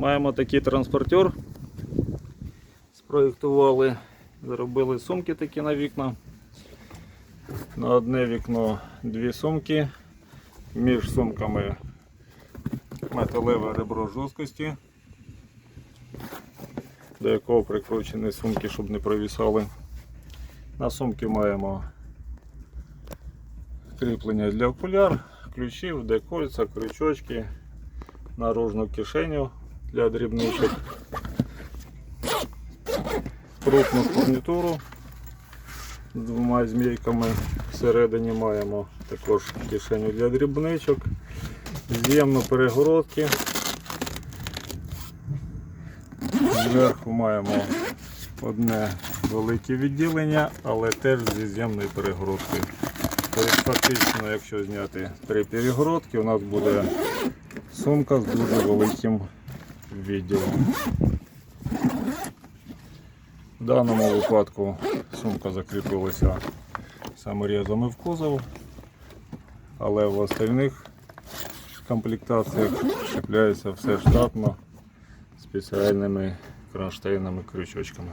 Маємо такий транспортер. Спроєктували, зробили сумки такі на вікна. На одне вікно дві сумки. Між сумками металеве ребро жорсткості, до якого прикручені сумки, щоб не провісали. На сумки маємо кріплення для окуляр, ключів, декольця, крючочки, наружну кишеню для дрібничок, крупну фурнітуру з двома змійками. Всередині маємо також кишеню для дрібничок, з'ємну перегородки. Зверху маємо одне велике відділення, але теж зі з'ємною перегородкою. Тобто фактично, якщо зняти три перегородки, у нас буде сумка з дуже великим відділом. В даному випадку сумка закріпилася саморізами в кузов, але в остальних комплектаціях чіпляється все штатно спеціальними кронштейнами крючочками.